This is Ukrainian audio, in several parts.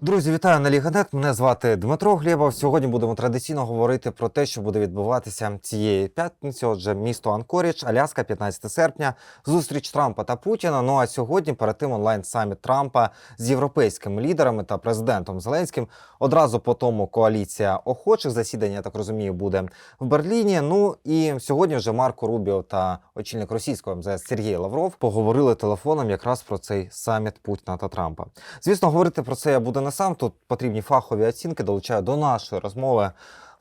Друзі, вітаю на Ліганет. Мене звати Дмитро Глєбов. Сьогодні будемо традиційно говорити про те, що буде відбуватися цієї п'ятниці. Отже, місто Анкорідж, Аляска, 15 серпня, зустріч Трампа та Путіна. Ну а сьогодні перед тим онлайн саміт Трампа з європейськими лідерами та президентом Зеленським. Одразу по тому коаліція охочих засідання, я так розумію, буде в Берліні. Ну і сьогодні вже Марко Рубіо та очільник російського МЗС Сергій Лавров поговорили телефоном якраз про цей саміт Путіна та Трампа. Звісно, говорити про це я буду не сам. Тут потрібні фахові оцінки. Долучаю до нашої розмови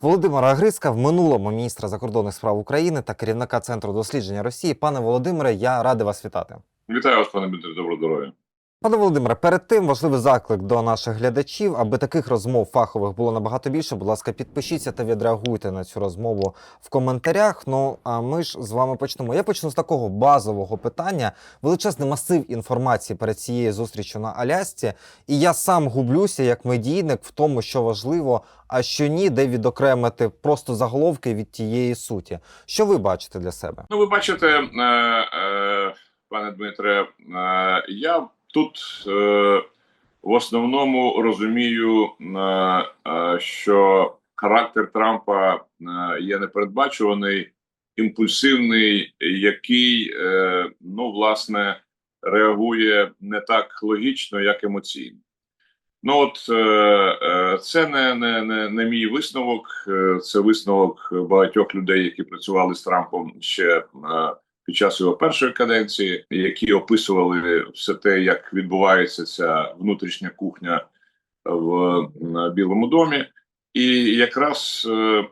Володимира Грицька в минулому міністра закордонних справ України та керівника центру дослідження Росії. Пане Володимире, я радий вас вітати. Вітаю вас, пане Дмитро, доброго здоров'я. Пане Володимире, перед тим важливий заклик до наших глядачів, аби таких розмов фахових було набагато більше. Будь ласка, підпишіться та відреагуйте на цю розмову в коментарях. Ну а ми ж з вами почнемо. Я почну з такого базового питання. Величезний масив інформації перед цією зустрічю на Алясці, і я сам гублюся як медійник в тому, що важливо, а що ні, де відокремити просто заголовки від тієї суті. Що ви бачите для себе? Ну, ви бачите, е, е, пане Дмитре, е, я тут е, в основному розумію, е, е, що характер Трампа е, є непередбачуваний, імпульсивний, який, е, ну, власне, реагує не так логічно, як емоційно. Ну, от е, це не, не, не, не мій висновок, це висновок багатьох людей, які працювали з Трампом ще під час його першої каденції, які описували все те, як відбувається ця внутрішня кухня в Білому домі. І якраз е,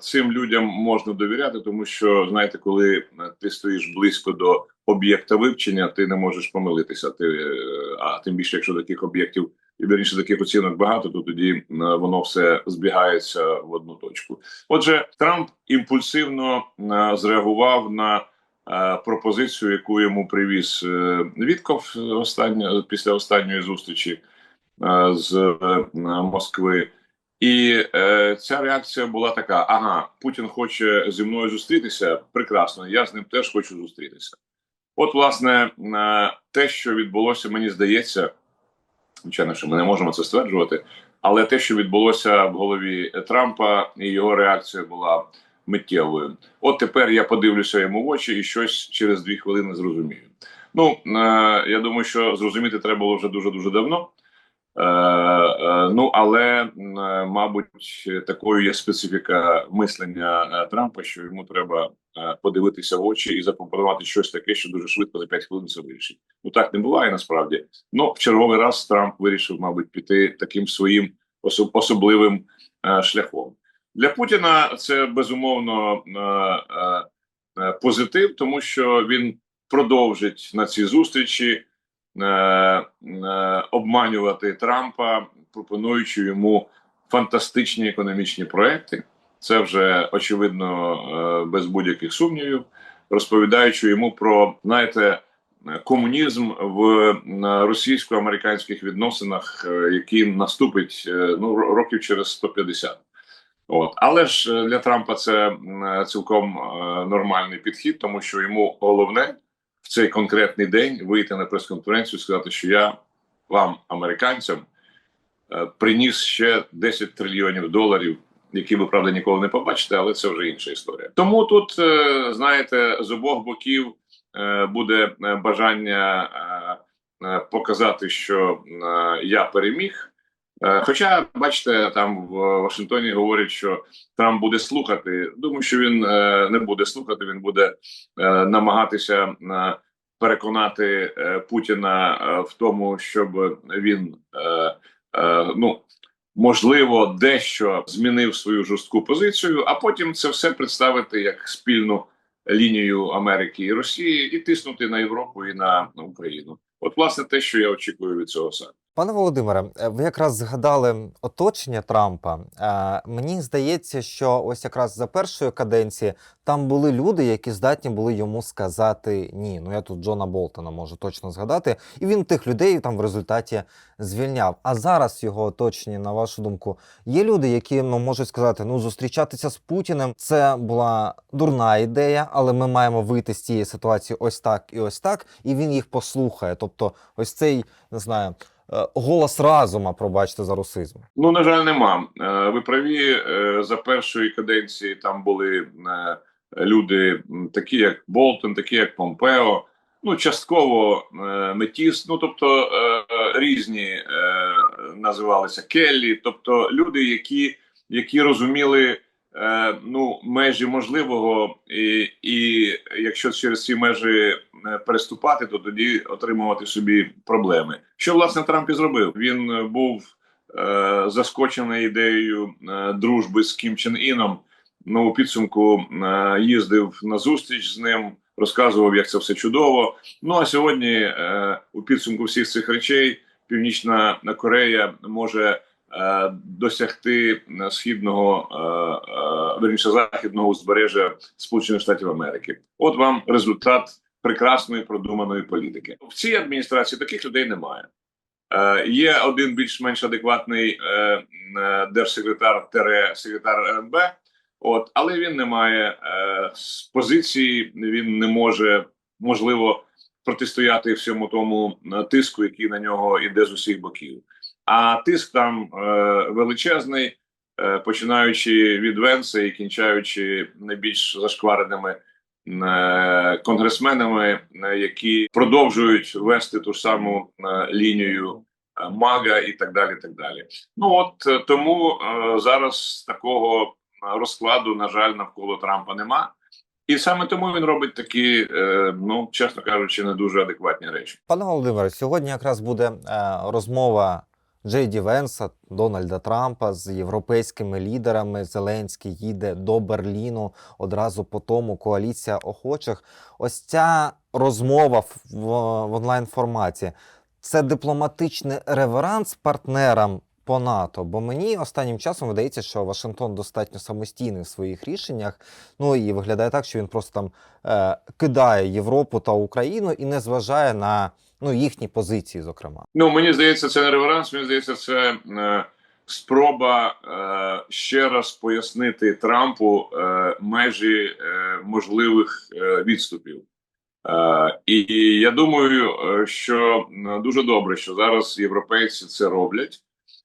цим людям можна довіряти, тому що знаєте, коли ти стоїш близько до об'єкта вивчення, ти не можеш помилитися. Ти е, а тим більше, якщо таких об'єктів і вірніше таких оцінок багато, то тоді е, воно все збігається в одну точку. Отже, Трамп імпульсивно зреагував на пропозицію, яку йому привіз е, Вітков остання після останньої зустрічі е, з е, Москви. І е, ця реакція була така: ага, Путін хоче зі мною зустрітися. Прекрасно, я з ним теж хочу зустрітися. От, власне, е, те, що відбулося, мені здається, звичайно, що ми не можемо це стверджувати, але те, що відбулося в голові Трампа, і його реакція була миттєвою. От тепер я подивлюся йому в очі і щось через дві хвилини зрозумію. Ну е, я думаю, що зрозуміти треба було вже дуже дуже давно. Е, е, ну але мабуть, такою є специфіка мислення Трампа, що йому треба подивитися в очі і запропонувати щось таке, що дуже швидко за 5 хвилин це вирішить. Ну так не буває насправді. Ну в черговий раз Трамп вирішив, мабуть, піти таким своїм особ- особливим шляхом. Для Путіна це безумовно е, е, е, позитив, тому що він продовжить на цій зустрічі обманювати Трампа, пропонуючи йому фантастичні економічні проекти. Це вже очевидно без будь-яких сумнівів, розповідаючи йому про знаєте. Комунізм в російсько-американських відносинах, який наступить ну років через 150. От але ж е, для Трампа це цілком е, нормальний підхід, тому що йому головне в цей конкретний день вийти на прес-конференцію сказати, що я вам, американцям, е, приніс ще 10 трильйонів доларів, які ви правда ніколи не побачите, але це вже інша історія. Тому тут е, знаєте, з обох боків е, буде е, бажання е, е, показати, що е, я переміг. Е, Хоча, бачите, там в Вашингтоні говорять, що Трамп буде слухати. Думаю, що він е, не буде слухати, він буде е, намагатися переконати Путіна в тому, щоб він ну можливо дещо змінив свою жорстку позицію, а потім це все представити як спільну лінію Америки і Росії і тиснути на Європу і на Україну. От, власне, те, що я очікую від цього саме. Пане Володимире, е, ви якраз згадали оточення Трампа. Е, Мені здається, що ось якраз за першої каденції там були люди, які здатні були йому сказати ні. Ну я тут Джона Болтона можу точно згадати, і він тих людей там в результаті звільняв. А зараз його оточенні, на вашу думку, є люди, які ну можуть сказати: ну зустрічатися з Путіним це була дурна ідея, але ми маємо вийти з цієї ситуації ось так і ось так, і він їх послухає. Тобто, ось цей не знаю. Е, голос разума, пробачте за русизм. Ну, на жаль, нема. Е, Ви праві е, за першої каденції там були люди, такі як Болтон, такі як Помпео. Ну, частково Метіс, ну тобто різні називалися Келлі, тобто люди, які, які розуміли ну, межі можливого, і, і якщо через ці межі е, переступати, то тоді отримувати собі проблеми. Що власне Трамп і зробив? Він е, був е, заскочений ідеєю е, дружби з Кім Чен Іном. Ну, у підсумку е, їздив на зустріч з ним, розказував, як це все чудово. Ну а сьогодні, е, у підсумку всіх цих речей, Північна Корея може е, досягти е, східного е, е, верніше західного узбережжя Сполучених Штатів Америки. От вам результат прекрасної продуманої політики. В цій адміністрації таких людей немає. Е, є один більш-менш адекватний е, е, держсекретар тере секретар РНБ. От, але він не має е, позиції, він не може можливо протистояти всьому тому е, тиску, який на нього йде з усіх боків. А тиск там е, величезний, е, починаючи від Венса і кінчаючи найбільш зашквареними е, конгресменами, які продовжують вести ту ж саму лінію Мага і так далі. так далі. Ну от тому зараз такого розкладу, на жаль, навколо Трампа нема. І саме тому він робить такі, ну чесно кажучи, не дуже адекватні речі. Пане Володимире, сьогодні якраз буде розмова Джей Ді Венса, Дональда Трампа з європейськими лідерами. Зеленський їде до Берліну одразу по тому коаліція охочих. Ось ця розмова в, в, онлайн форматі. Це дипломатичний реверанс партнерам по НАТО. Бо мені останнім часом видається, що Вашингтон достатньо самостійний в своїх рішеннях. Ну і виглядає так, що він просто там е, кидає Європу та Україну і не зважає на ну, їхні позиції, зокрема. Ну мені здається, це не реверанс. Мені здається, це е, спроба е, ще раз пояснити Трампу е, межі е, можливих е, відступів. Е, і я думаю, е, що е, дуже добре, що зараз європейці це роблять,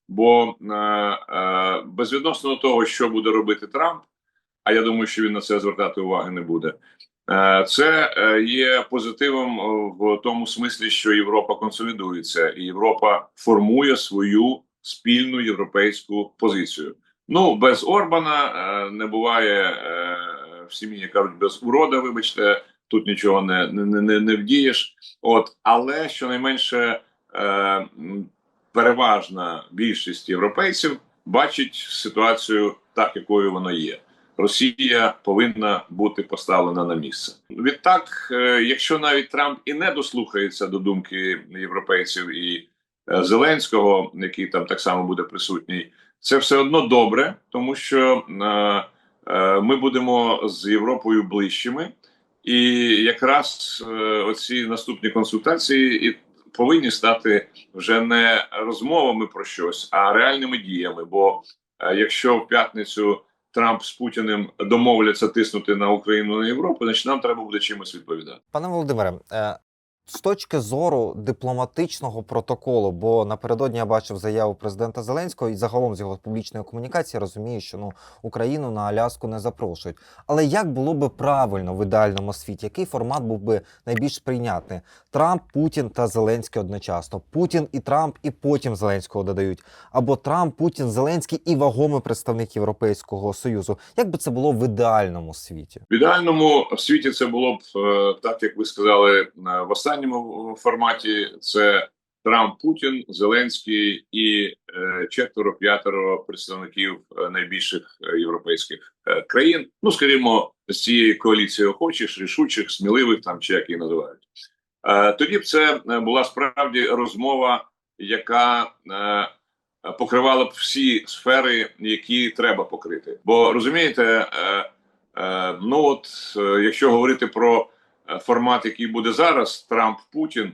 бо е, е, безвідносно того, що буде робити Трамп, а я думаю, що він на це звертати уваги не буде. Е, Це е, є позитивом е, в тому смислі, що Європа консолідується, і Європа формує свою спільну європейську позицію. Ну без Орбана не буває в сім'ї, кажуть, без урода. Вибачте, тут нічого не, не, не, не вдієш. От але щонайменше переважна більшість європейців бачить ситуацію так, якою вона є. Росія повинна бути поставлена на місце. Відтак, е, якщо навіть Трамп і не дослухається до думки європейців і е, Зеленського, який там так само буде присутній, це все одно добре, тому що е, ми будемо з Європою ближчими, і якраз оці наступні консультації і повинні стати вже не розмовами про щось, а реальними діями. Бо якщо в п'ятницю Трамп з Путіним домовляться тиснути на Україну на Європу, значить нам треба буде чимось відповідати. Пане Володимире, е, з точки зору дипломатичного протоколу, бо напередодні я бачив заяву президента Зеленського і загалом з його публічної комунікації розумію, що ну Україну на Аляску не запрошують. Але як було би правильно в ідеальному світі? Який формат був би найбільш прийнятний? Трамп, Путін та Зеленський одночасно. Путін і Трамп, і потім Зеленського додають. Або Трамп, Путін, Зеленський і вагомий представник Європейського союзу. Як би це було в ідеальному світі? В ідеальному світі це було б е, так, як ви сказали е, в останньому форматі. Це Трамп, Путін, Зеленський і е, четверо-п'ятеро представників е, найбільших е, європейських е, країн. Ну скажімо, з цієї коаліції охочих, рішучих, сміливих там чи як її називають. Е, тоді б це е, була справді розмова, яка е, покривала б всі сфери, які треба покрити. Бо розумієте, е, е, ну от е, якщо говорити про е, формат, який буде зараз, Трамп Путін,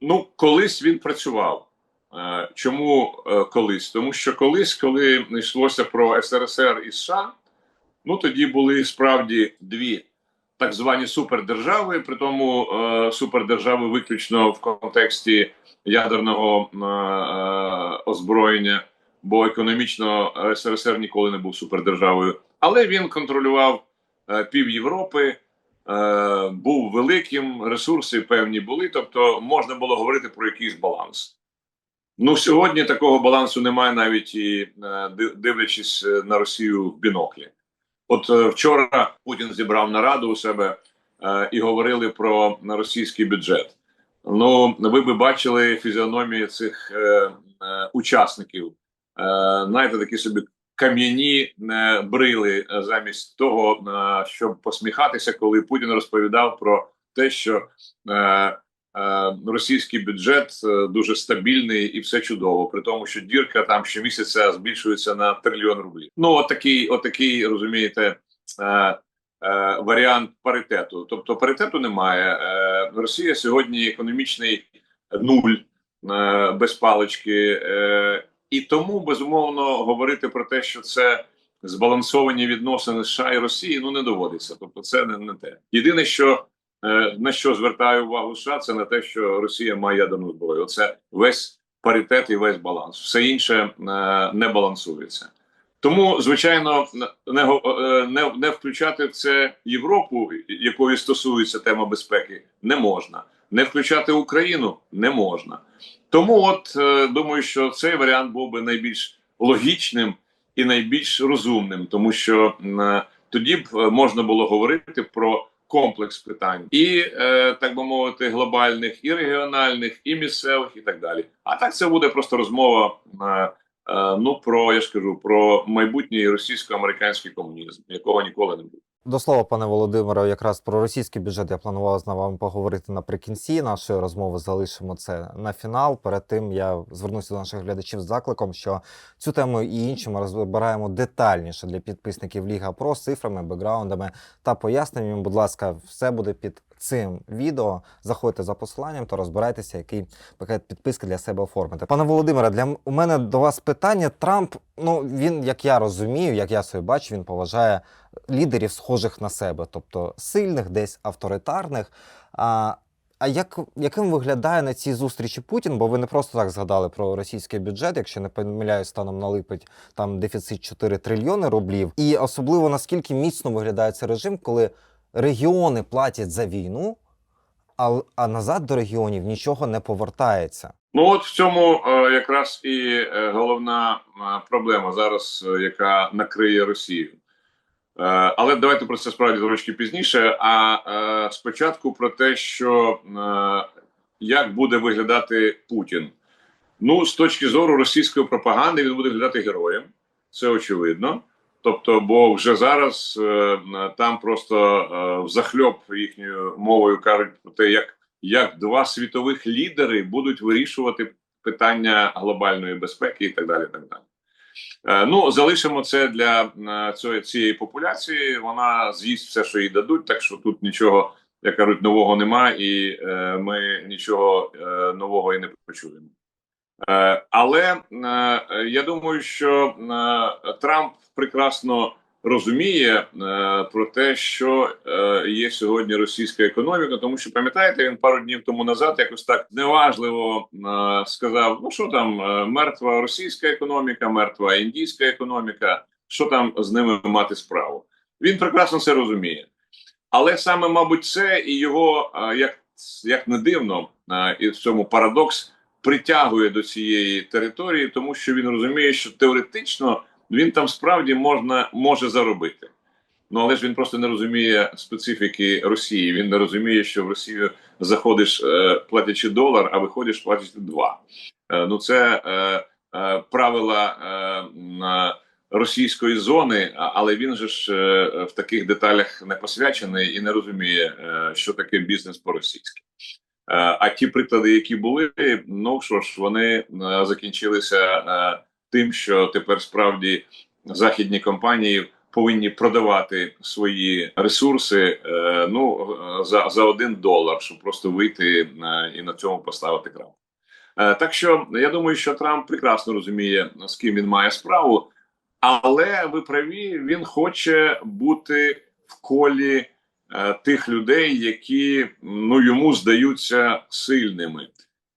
ну колись він працював. Е, Чому е, колись? Тому що колись, коли йшлося про СРСР і США, ну тоді були справді дві так звані супердержави, при тому е, супердержави виключно в контексті ядерного е, е, озброєння, бо економічно СРСР ніколи не був супердержавою. Але він контролював е, пів Європи, е, був великим, ресурси певні були, тобто можна було говорити про якийсь баланс. Ну, сьогодні такого балансу немає, навіть і е, дивлячись е, на Росію в біноклі. От вчора Путін зібрав нараду у себе і говорили про російський бюджет. Ну, ви би бачили фізіономії цих учасників. Е, знаєте, такі собі кам'яні е, брили е, замість того, е, щоб посміхатися, коли Путін розповідав про те, що російський бюджет дуже стабільний і все чудово, при тому, що дірка там щомісяця збільшується на трильйон рублів. Ну, отакий, отакий, розумієте, варіант паритету. Тобто паритету немає. Росія сьогодні економічний нуль без палички. І тому безумовно говорити про те, що це збалансовані відносини США і Росії, ну не доводиться. Тобто, це не, не те. Єдине, що е, на що звертає увагу США, це на те, що Росія має ядерну зброю. Оце весь паритет і весь баланс. Все інше е, не балансується. Тому, звичайно, не, е, не, не включати в це Європу, якої стосується тема безпеки, не можна. Не включати Україну не можна. Тому, от е, думаю, що цей варіант був би найбільш логічним і найбільш розумним, тому що е, тоді б е, можна було говорити про комплекс питань, і так би мовити, глобальних, і регіональних, і місцевих, і так далі. А так це буде просто розмова. Ну про я ж кажу про майбутній російсько-американський комунізм, якого ніколи не буде. До слова, пане Володимире, якраз про російський бюджет я планував з вами поговорити наприкінці нашої розмови. Залишимо це на фінал. Перед тим я звернуся до наших глядачів з закликом, що цю тему і іншу ми розбираємо детальніше для підписників Ліга Про з цифрами, бекграундами та поясненнями. Будь ласка, все буде під цим відео. Заходьте за посиланням та розбирайтеся, який пакет підписки для себе оформити. Пане Володимире, для у мене до вас питання. Трамп, ну він, як я розумію, як я собі бачу, він поважає лідерів, схожих на себе, тобто сильних, десь авторитарних. А, а як, яким виглядає на цій зустрічі Путін? Бо ви не просто так згадали про російський бюджет, якщо не помиляюсь, станом на липень там дефіцит 4 трильйони рублів. І особливо наскільки міцно виглядає цей режим, коли регіони платять за війну, а, а назад до регіонів нічого не повертається. Ну от в цьому е, якраз і е, головна е, проблема зараз, е, яка накриє Росію. Е, але давайте про це справді трошки пізніше. А е, спочатку про те, що е, як буде виглядати Путін. Ну, з точки зору російської пропаганди, він буде виглядати героєм, це очевидно. Тобто, бо вже зараз е, там просто е, взахльоб їхньою мовою кажуть про те, як, як два світових лідери будуть вирішувати питання глобальної безпеки і так далі. Так далі. Е, ну, залишимо це для е, цієї популяції. Вона з'їсть все, що їй дадуть, так що тут нічого, як кажуть, нового нема, і е, ми нічого е, нового і не почуємо. Е, Але е, я думаю, що е, Трамп прекрасно розуміє про те, що є сьогодні російська економіка, тому що пам'ятаєте, він пару днів тому назад якось так неважливо сказав: ну що там, мертва російська економіка, мертва індійська економіка, що там з ними мати справу? Він прекрасно це розуміє. Але саме, мабуть, це і його, як, як не дивно, і в цьому парадокс притягує до цієї території, тому що він розуміє, що теоретично він там справді можна може заробити. Ну але ж він просто не розуміє специфіки Росії. Він не розуміє, що в Росію заходиш е, платячи долар, а виходиш платячи два. Е, ну це е, правила російської зони, але він же ж в таких деталях не посвячений і не розуміє, що таке бізнес по-російськи. Е, А ті приклади, які були, ну що ж, вони е, закінчилися е, тим, що тепер справді західні компанії повинні продавати свої ресурси е, ну е, за, за один долар, щоб просто вийти е, і на цьому поставити крапку. Е, Так що я думаю, що Трамп прекрасно розуміє, з ким він має справу, але ви праві, він хоче бути в колі е, тих людей, які ну йому здаються сильними.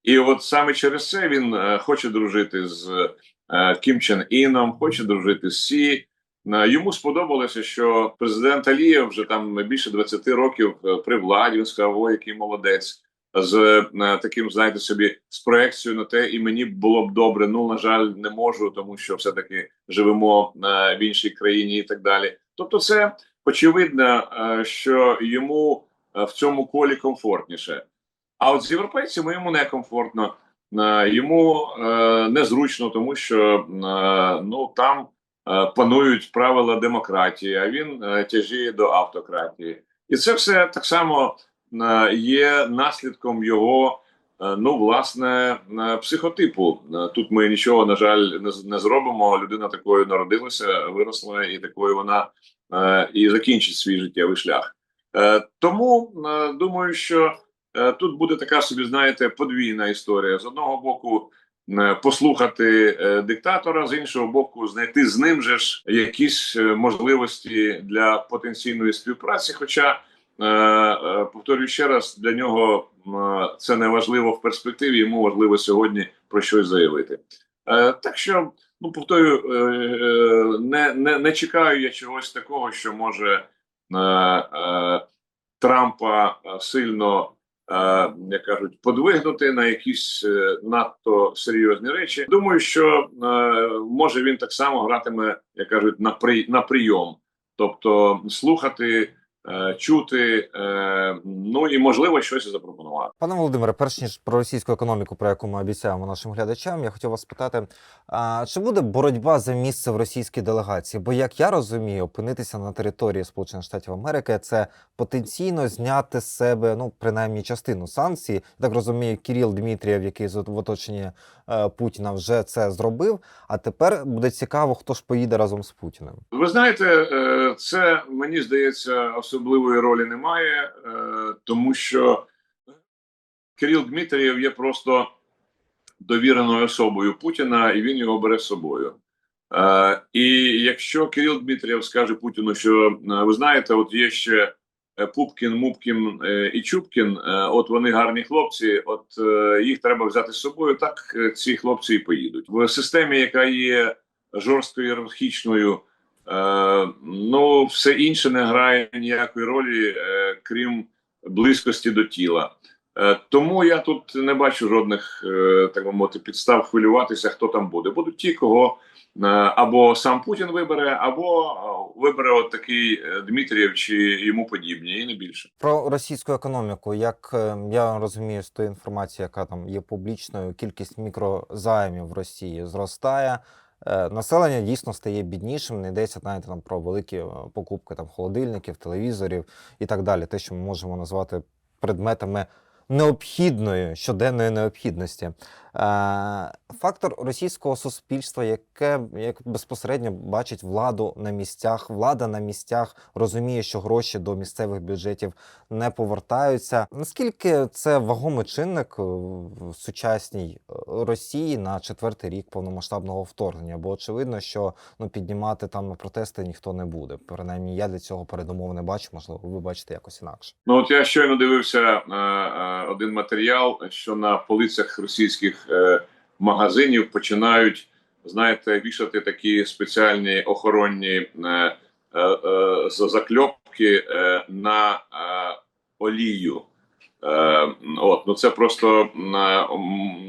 І от саме через це він е, хоче дружити з е, Кім Чен Іном, хоче дружити з Сі. Е, Йому сподобалося, що президент Алієв вже там більше 20 років е, при владі. Він сказав, ой, який молодець. З е, таким, знаєте собі, з проекцією на те, і мені було б добре. Ну на жаль, не можу, тому що все таки живемо е, в іншій країні і так далі. Тобто, це очевидно, е, що йому е, в цьому колі комфортніше. А от з європейцями йому некомфортно, е, йому незручно, тому що ну там панують правила демократії, а він тяжіє до автократії, і це все так само є наслідком його. Ну, власне, психотипу. Тут ми нічого, на жаль, не, зробимо. Людина такою народилася, виросла, і такою вона і закінчить свій життєвий шлях. Е, Тому е, думаю, що Е, Тут буде така собі, знаєте, подвійна історія. З одного боку, е, послухати е, диктатора, з іншого боку, знайти з ним же ж якісь е, можливості для потенційної співпраці. Хоча, е, е, повторюю ще раз, для нього е, це не важливо в перспективі, йому важливо сьогодні про щось заявити. Е, Так що, ну повторюю, е, е, не, не, не чекаю я чогось такого, що може е, е, Трампа е, сильно е, як кажуть, подвигнути на якісь надто серйозні речі. Думаю, що е, може він так само гратиме, як кажуть, на при на прийом, тобто слухати, чути, е, ну і можливо щось запропонувати. Пане Володимире, перш ніж про російську економіку, про яку ми обіцяємо нашим глядачам, я хотів вас спитати, а, чи буде боротьба за місце в російській делегації? Бо як я розумію, опинитися на території Сполучених Штатів Америки це потенційно зняти з себе ну принаймні частину санкцій. Я Так розумію, Кіріл Дмитрієв, який в оточенні е, Путіна, вже це зробив. А тепер буде цікаво, хто ж поїде разом з Путіним. Ви знаєте, е, це мені здається особливої ролі немає, е, тому що Кирил Дмитрієв є просто довіреною особою Путіна, і він його бере з собою. Е, І якщо Кирил Дмитрієв скаже Путіну, що е, ви знаєте, от є ще Пупкін, Мупкін і Чупкін, от вони гарні хлопці, от їх треба взяти з собою, так ці хлопці і поїдуть. В системі, яка є жорстко ієрархічною, ну, все інше не грає ніякої ролі, е, крім близькості до тіла. Е, тому я тут не бачу жодних, е, так би мовити, підстав хвилюватися, хто там буде. Будуть ті, кого е, або сам Путін вибере, або е, вибере от такий е, Дмитрієв чи йому подібні, і не більше. Про російську економіку, як е, я розумію з тої інформації, яка там є публічною, кількість мікрозаймів в Росії зростає. Е, Населення дійсно стає біднішим, не йдеться навіть там про великі е, покупки там холодильників, телевізорів і так далі. Те, що ми можемо назвати предметами необхідної щоденної необхідності. Е, Фактор російського суспільства, яке як безпосередньо бачить владу на місцях, влада на місцях розуміє, що гроші до місцевих бюджетів не повертаються. Наскільки це вагомий чинник е, в сучасній е, Росії на четвертий рік повномасштабного вторгнення? Бо очевидно, що ну піднімати там протести ніхто не буде. Принаймні, я для цього передумов не бачу. Можливо, ви бачите якось інакше. Ну от я щойно дивився е, е, один матеріал, що на полицях російських е, магазинів починають, знаєте, вішати такі спеціальні охоронні е, е, за- закльопки на олію. От, ну це просто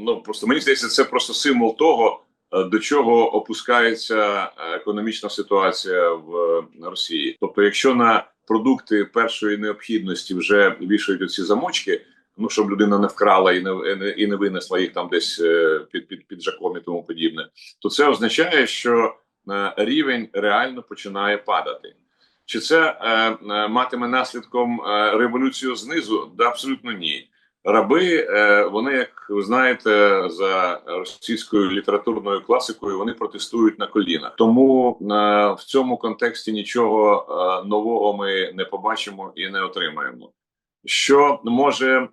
ну просто мені здається, це просто символ того, до чого опускається економічна ситуація в Росії. Тобто, якщо на продукти першої необхідності вже вішають оці замочки, ну щоб людина не вкрала і не, і не, винесла їх там десь е, під під піджаком і тому подібне, то це означає, що е, рівень реально починає падати. Чи це е, е, матиме наслідком революцію знизу? Да, абсолютно ні. Раби, е, вони, як ви знаєте, за російською літературною класикою, вони протестують на колінах. Тому е, в цьому контексті нічого е, нового ми не побачимо і не отримаємо. Що може е,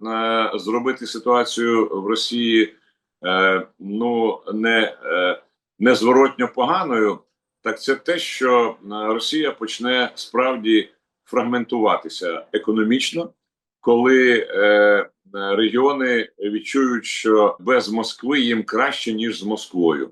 зробити ситуацію в Росії е, ну не, е, незворотньо поганою, так це те, що е, Росія почне справді фрагментуватися економічно, коли е, регіони відчують, що без Москви їм краще ніж з Москвою.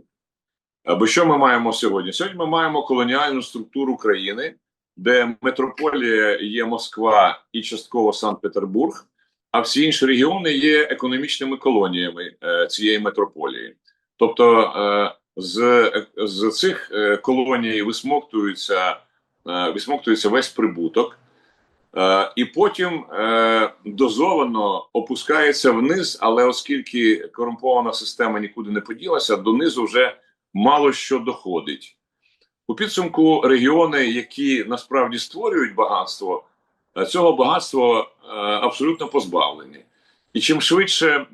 Бо що ми маємо сьогодні? Сьогодні ми маємо колоніальну структуру країни, де метрополія є Москва і частково Санкт-Петербург, а всі інші регіони є економічними колоніями е, цієї метрополії. Тобто е, з, з цих е, колоній висмоктується, е, висмоктується весь прибуток, і потім дозовано опускається вниз, але оскільки корумпована система нікуди не поділася, донизу вже мало що доходить. У підсумку регіони, які насправді створюють багатство, е, цього багатства е, абсолютно позбавлені. І чим швидше е,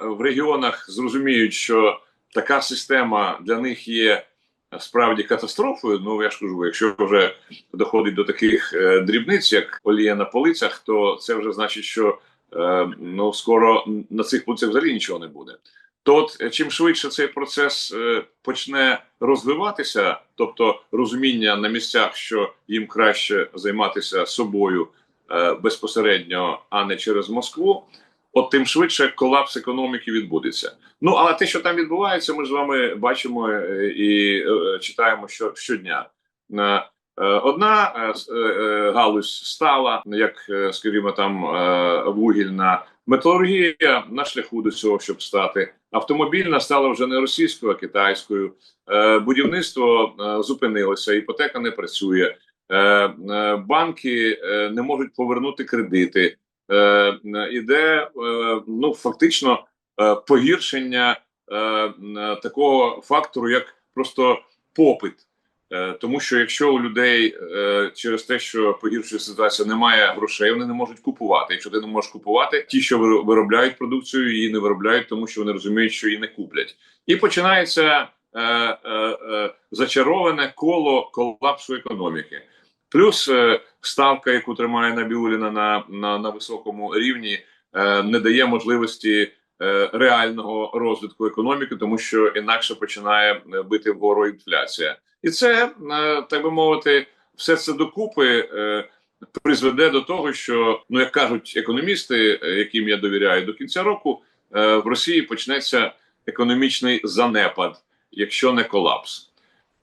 в регіонах зрозуміють, що така система для них є справді катастрофою. Ну я ж кажу, якщо вже доходить до таких дрібниць, як олія на полицях, то це вже значить, що ну скоро на цих полицях взагалі нічого не буде. То от е, чим швидше цей процес е, почне розвиватися, тобто розуміння на місцях, що їм краще займатися собою е, безпосередньо, а не через Москву, от тим швидше колапс економіки відбудеться. Ну але те, що там відбувається, ми з вами бачимо е, і е, читаємо що, щодня. Е, Одна е, е, галузь стала, як скажімо, там вугільна металургія на шляху до цього, щоб стати. Автомобільна стала вже не російською, а китайською. Будівництво зупинилося, іпотека не працює. Банки не можуть повернути кредити. Іде ну фактично погіршення такого фактору, як просто попит. Е, Тому що якщо у людей е, через те, що погіршує ситуація, немає грошей, вони не можуть купувати. Якщо ти не можеш купувати, ті, що виро- виробляють продукцію, її не виробляють, тому що вони розуміють, що її не куплять, і починається е, е, е, зачароване коло колапсу економіки. Плюс е, ставка, яку тримає Набіуліна на, на, на високому рівні, е, не дає можливості е, реального розвитку економіки, тому що інакше починає бити вгору інфляція. І це, е, так би мовити, все це докупи е, призведе до того, що, ну як кажуть економісти, е, яким я довіряю, до кінця року в Росії почнеться економічний занепад, якщо не колапс.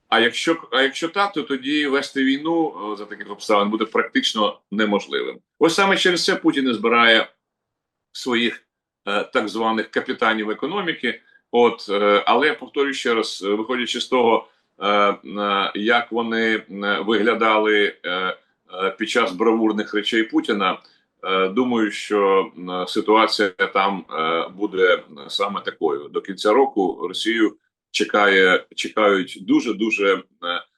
А якщо, а якщо так, то тоді вести війну за таких обставин буде практично неможливим. Ось саме через це Путін і збирає своїх е, так званих капітанів економіки. От, е, але повторюю ще раз, виходячи з того, як вони е, виглядали е, е, під час бравурних речей Путіна, е, думаю, що е, ситуація там е, буде саме такою. До кінця року Росію чекає, чекають дуже дуже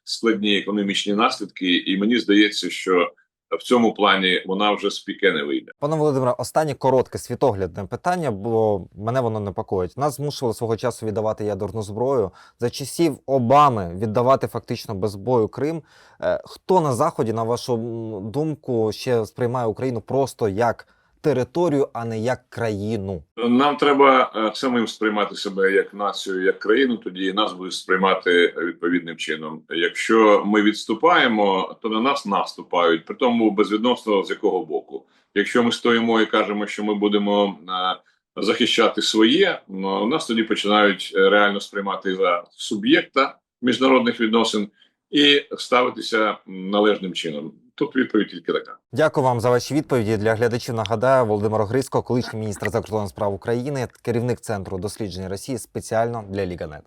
складні економічні наслідки, і мені здається, що в цьому плані вона вже з не вийде. Пане Володимире, останнє коротке світоглядне питання, бо мене воно непокоїть. Нас змушували свого часу віддавати ядерну зброю за часів Обами віддавати фактично без бою Крим. Е, Хто на заході, на вашу думку, ще сприймає Україну просто як територію, а не як країну? Нам треба е, самим сприймати себе як націю, як країну. Тоді нас будуть сприймати відповідним чином. Якщо ми відступаємо, то на нас наступають, при тому безвідносно з якого боку. Якщо ми стоїмо і кажемо, що ми будемо е, захищати своє, ну, нас тоді починають е, реально сприймати за суб'єкта міжнародних відносин і ставитися належним чином. Тут відповідь тільки така. Дякую вам за ваші відповіді. Для глядачів нагадаю, Володимир Грицько, колишній міністр закордонних справ України, керівник центру досліджень Росії спеціально для Ліганет.